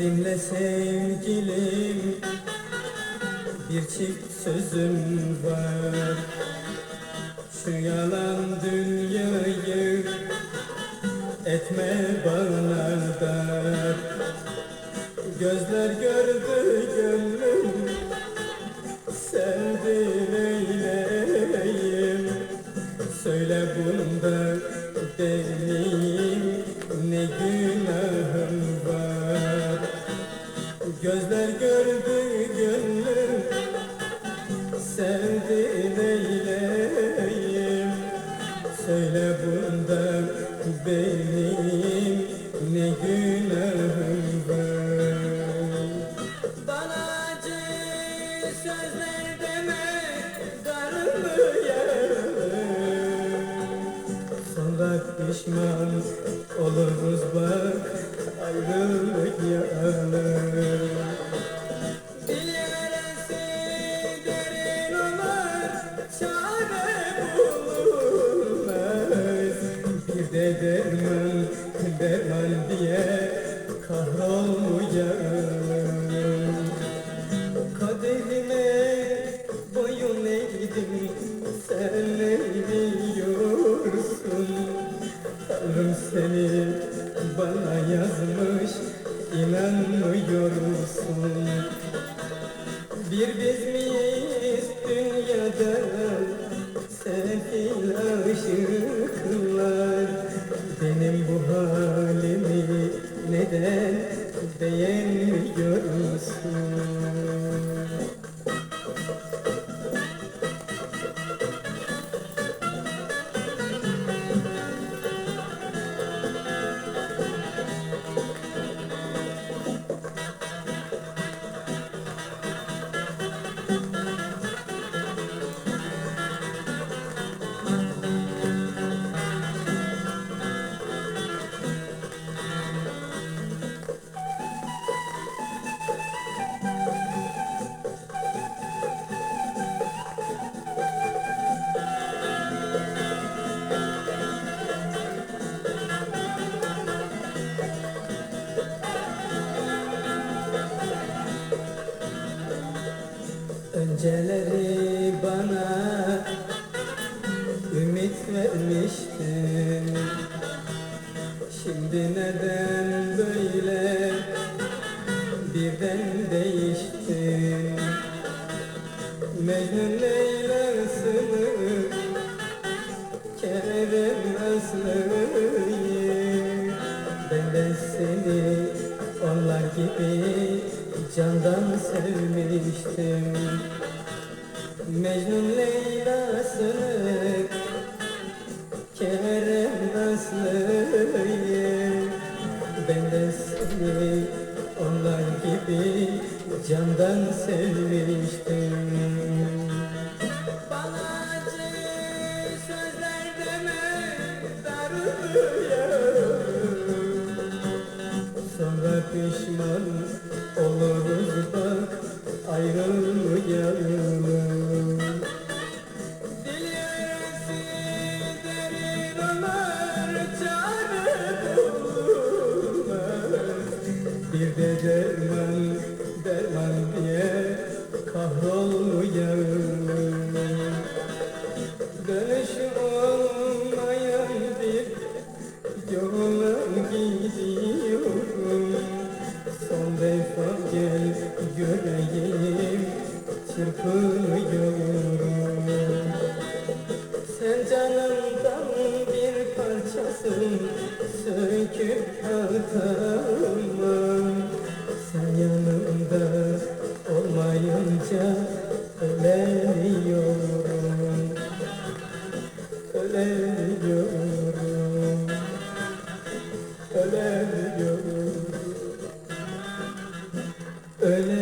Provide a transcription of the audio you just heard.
Dinle sevgilim Bir çift sözüm var. Şu yalan dünyayı Etme bana dar Gözler gördü gönlüm Sevdi neyleyim? Söyle bunda benim ne günahım Gözler gördü gönlüm Sevdi neyleyim? Söyle bunda benim Sonra pişman oluruz bak. Ayrılmayalım Dil yarası derin olur çare bulunmaz. Bir de derman derman diye kahrolmayalım Tanrım seni bana yazmış inanmıyorsun. Bir biz Önceleri bana ümit vermiştin. Şimdi neden böyle birden değiştin? Mecnun Leyla'sını Kerem Aslı'yı Ben de seni onlar gibi candan sevmiştim Mecnun Leyla'sını Kerem Aslı'yı Ben de seni onlar gibi candan sevmiştim. Bana acı sözler Sonra pişman oluruz bak ayrılmayalım Bir de derman derman diye kahrolmayalım Dönüş olmayan bir yola gidiyorum. Son defa gel göreyim çırpınıyorum söküp atamam Sen yanımda olmayınca öleniyorum Öleniyorum Öleniyorum Öleniyorum